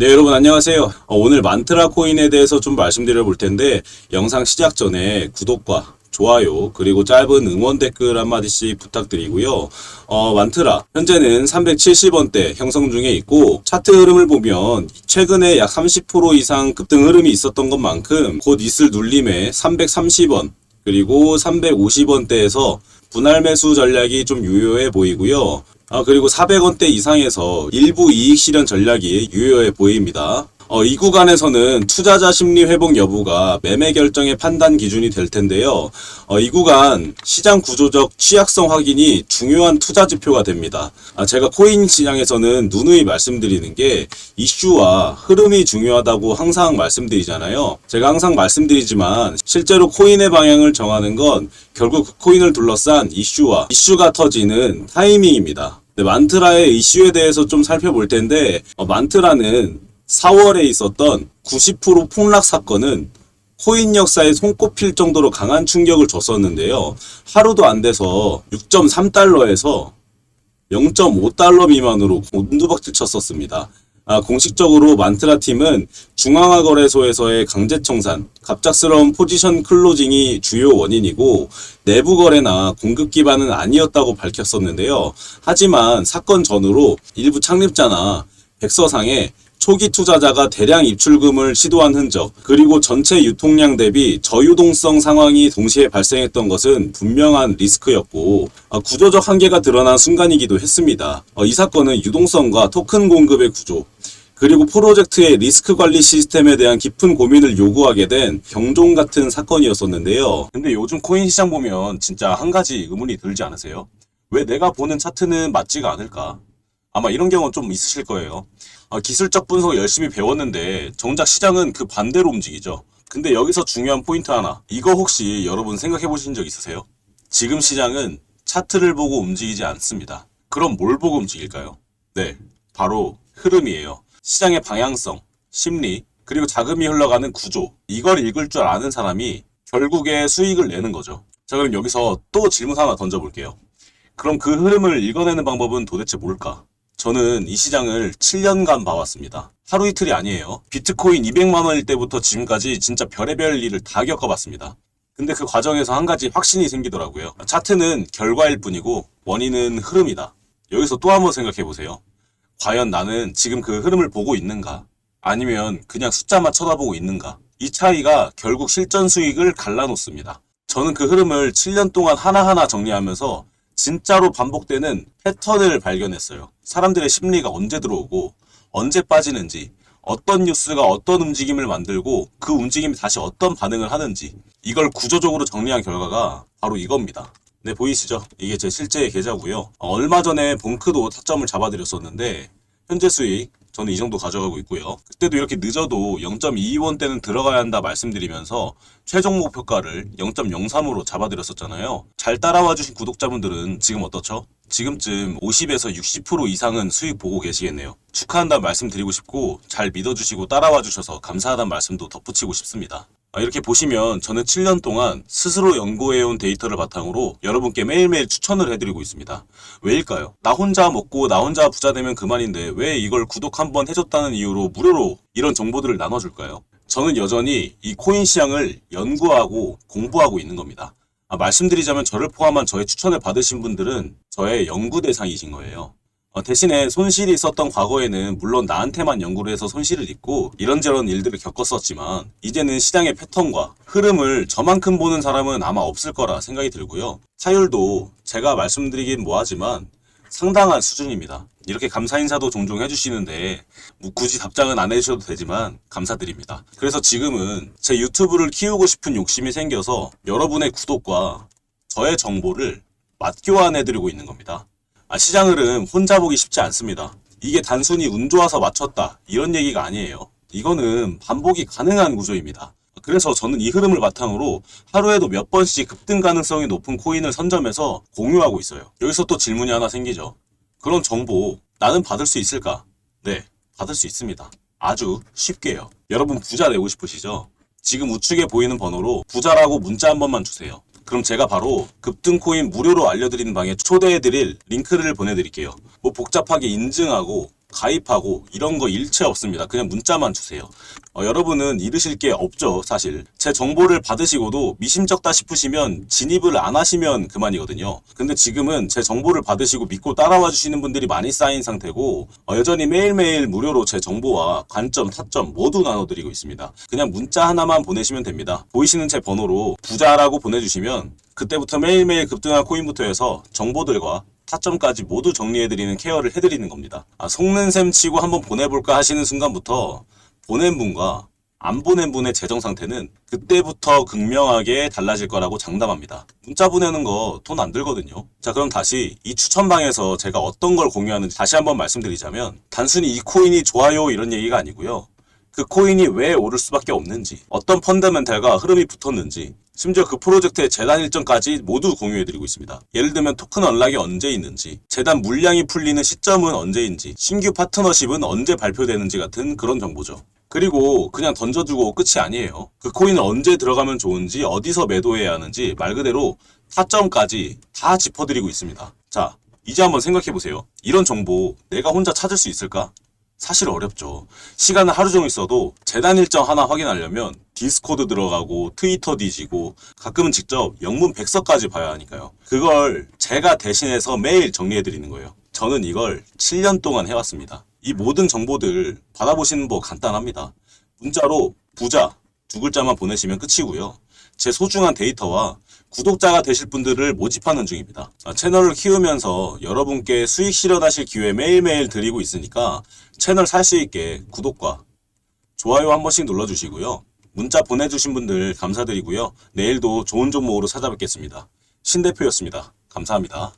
네, 여러분 안녕하세요. 어, 오늘 만트라 코인에 대해서 좀 말씀드려 볼 텐데 영상 시작 전에 구독과 좋아요 그리고 짧은 응원 댓글 한마디씩 부탁드리고요. 어, 만트라 현재는 370원대 형성 중에 있고 차트 흐름을 보면 최근에 약 30% 이상 급등 흐름이 있었던 것만큼 곧 있을 눌림에 330원 그리고 350원대에서 분할 매수 전략이 좀 유효해 보이고요. 아, 그리고 400원대 이상에서 일부 이익 실현 전략이 유효해 보입니다. 어, 이 구간에서는 투자자 심리 회복 여부가 매매 결정의 판단 기준이 될 텐데요. 어, 이 구간 시장 구조적 취약성 확인이 중요한 투자 지표가 됩니다. 아, 제가 코인 시장에서는 누누이 말씀드리는 게 이슈와 흐름이 중요하다고 항상 말씀드리잖아요. 제가 항상 말씀드리지만 실제로 코인의 방향을 정하는 건 결국 그 코인을 둘러싼 이슈와 이슈가 터지는 타이밍입니다. 네, 만트라의 이슈에 대해서 좀 살펴볼 텐데 어, 만트라는 4월에 있었던 90% 폭락 사건은 코인 역사에 손꼽힐 정도로 강한 충격을 줬었는데요. 하루도 안 돼서 6.3달러에서 0.5달러 미만으로 곤두박질 쳤었습니다. 아, 공식적으로 만트라 팀은 중앙화 거래소에서의 강제 청산, 갑작스러운 포지션 클로징이 주요 원인이고 내부 거래나 공급 기반은 아니었다고 밝혔었는데요. 하지만 사건 전후로 일부 창립자나 백서상에 초기 투자자가 대량 입출금을 시도한 흔적, 그리고 전체 유통량 대비 저유동성 상황이 동시에 발생했던 것은 분명한 리스크였고, 아, 구조적 한계가 드러난 순간이기도 했습니다. 어, 이 사건은 유동성과 토큰 공급의 구조, 그리고 프로젝트의 리스크 관리 시스템에 대한 깊은 고민을 요구하게 된 경종 같은 사건이었었는데요. 근데 요즘 코인 시장 보면 진짜 한 가지 의문이 들지 않으세요? 왜 내가 보는 차트는 맞지가 않을까? 아마 이런 경우는 좀 있으실 거예요. 아, 기술적 분석 열심히 배웠는데 정작 시장은 그 반대로 움직이죠. 근데 여기서 중요한 포인트 하나. 이거 혹시 여러분 생각해 보신 적 있으세요? 지금 시장은 차트를 보고 움직이지 않습니다. 그럼 뭘 보고 움직일까요? 네, 바로 흐름이에요. 시장의 방향성, 심리, 그리고 자금이 흘러가는 구조. 이걸 읽을 줄 아는 사람이 결국에 수익을 내는 거죠. 자, 그럼 여기서 또 질문 하나 던져볼게요. 그럼 그 흐름을 읽어내는 방법은 도대체 뭘까? 저는 이 시장을 7년간 봐왔습니다. 하루 이틀이 아니에요. 비트코인 200만 원일 때부터 지금까지 진짜 별의별 일을 다 겪어봤습니다. 근데 그 과정에서 한 가지 확신이 생기더라고요. 차트는 결과일 뿐이고 원인은 흐름이다. 여기서 또 한번 생각해 보세요. 과연 나는 지금 그 흐름을 보고 있는가? 아니면 그냥 숫자만 쳐다보고 있는가? 이 차이가 결국 실전 수익을 갈라놓습니다. 저는 그 흐름을 7년 동안 하나하나 정리하면서 진짜로 반복되는 패턴을 발견했어요. 사람들의 심리가 언제 들어오고 언제 빠지는지 어떤 뉴스가 어떤 움직임을 만들고 그 움직임이 다시 어떤 반응을 하는지 이걸 구조적으로 정리한 결과가 바로 이겁니다. 네 보이시죠? 이게 제 실제 계좌고요. 얼마 전에 봉크도 타점을 잡아드렸었는데 현재 수익 저는 이 정도 가져가고 있고요. 그때도 이렇게 늦어도 0.22원대는 들어가야 한다 말씀드리면서 최종 목표가를 0.03으로 잡아드렸었잖아요. 잘 따라와 주신 구독자분들은 지금 어떻죠? 지금쯤 50에서 60% 이상은 수익 보고 계시겠네요. 축하한다는 말씀 드리고 싶고 잘 믿어주시고 따라와 주셔서 감사하다는 말씀도 덧붙이고 싶습니다. 아, 이렇게 보시면 저는 7년 동안 스스로 연구해온 데이터를 바탕으로 여러분께 매일매일 추천을 해드리고 있습니다. 왜일까요? 나 혼자 먹고 나 혼자 부자 되면 그만인데 왜 이걸 구독 한번 해줬다는 이유로 무료로 이런 정보들을 나눠줄까요? 저는 여전히 이 코인 시장을 연구하고 공부하고 있는 겁니다. 아, 말씀드리자면 저를 포함한 저의 추천을 받으신 분들은 저의 연구 대상이신 거예요. 어, 대신에 손실이 있었던 과거에는 물론 나한테만 연구를 해서 손실을 입고 이런저런 일들을 겪었었지만 이제는 시장의 패턴과 흐름을 저만큼 보는 사람은 아마 없을 거라 생각이 들고요. 차율도 제가 말씀드리긴 뭐하지만 상당한 수준입니다. 이렇게 감사 인사도 종종 해주시는데 뭐 굳이 답장은 안 해주셔도 되지만 감사드립니다. 그래서 지금은 제 유튜브를 키우고 싶은 욕심이 생겨서 여러분의 구독과 저의 정보를 맞교환해드리고 있는 겁니다. 아, 시장 흐름 혼자 보기 쉽지 않습니다. 이게 단순히 운 좋아서 맞췄다 이런 얘기가 아니에요. 이거는 반복이 가능한 구조입니다. 그래서 저는 이 흐름을 바탕으로 하루에도 몇 번씩 급등 가능성이 높은 코인을 선점해서 공유하고 있어요. 여기서 또 질문이 하나 생기죠. 그런 정보 나는 받을 수 있을까? 네, 받을 수 있습니다. 아주 쉽게요. 여러분 부자 되고 싶으시죠? 지금 우측에 보이는 번호로 부자라고 문자 한 번만 주세요. 그럼 제가 바로 급등코인 무료로 알려드리는 방에 초대해드릴 링크를 보내드릴게요. 뭐 복잡하게 인증하고 가입하고 이런 거 일체 없습니다. 그냥 문자만 주세요. 어, 여러분은 잃으실 게 없죠, 사실. 제 정보를 받으시고도 미심쩍다 싶으시면 진입을 안 하시면 그만이거든요. 근데 지금은 제 정보를 받으시고 믿고 따라와 주시는 분들이 많이 쌓인 상태고 어, 여전히 매일매일 무료로 제 정보와 관점, 타점 모두 나눠드리고 있습니다. 그냥 문자 하나만 보내시면 됩니다. 보이시는 제 번호로 부자라고 보내주시면 그때부터 매일매일 급등할 코인부터 해서 정보들과 타점까지 모두 정리해드리는 케어를 해드리는 겁니다. 아, 속는 셈 치고 한번 보내볼까 하시는 순간부터 보낸 분과 안 보낸 분의 재정 상태는 그때부터 극명하게 달라질 거라고 장담합니다. 문자 보내는 거 돈 안 들거든요. 자, 그럼 다시 이 추천방에서 제가 어떤 걸 공유하는지 다시 한번 말씀드리자면 단순히 이 코인이 좋아요 이런 얘기가 아니고요. 그 코인이 왜 오를 수밖에 없는지, 어떤 펀더멘탈과 흐름이 붙었는지, 심지어 그 프로젝트의 재단 일정까지 모두 공유해드리고 있습니다. 예를 들면 토큰 언락이 언제 있는지, 재단 물량이 풀리는 시점은 언제인지, 신규 파트너십은 언제 발표되는지 같은 그런 정보죠. 그리고 그냥 던져두고 끝이 아니에요. 그 코인을 언제 들어가면 좋은지, 어디서 매도해야 하는지 말 그대로 타점까지 다 짚어드리고 있습니다. 자, 이제 한번 생각해보세요. 이런 정보 내가 혼자 찾을 수 있을까? 사실 어렵죠. 시간을 하루 종일 써도 재단 일정 하나 확인하려면 디스코드 들어가고 트위터 뒤지고 가끔은 직접 영문 백서까지 봐야 하니까요. 그걸 제가 대신해서 매일 정리해 드리는 거예요. 저는 이걸 7년 동안 해왔습니다. 이 모든 정보들 받아보시는 법 간단합니다. 문자로 부자 두 글자만 보내시면 끝이고요. 제 소중한 데이터와 구독자가 되실 분들을 모집하는 중입니다. 아, 채널을 키우면서 여러분께 수익 실현하실 기회 매일매일 드리고 있으니까 채널 살 수 있게 구독과 좋아요 한 번씩 눌러주시고요. 문자 보내주신 분들 감사드리고요. 내일도 좋은 종목으로 찾아뵙겠습니다. 신 대표였습니다. 감사합니다.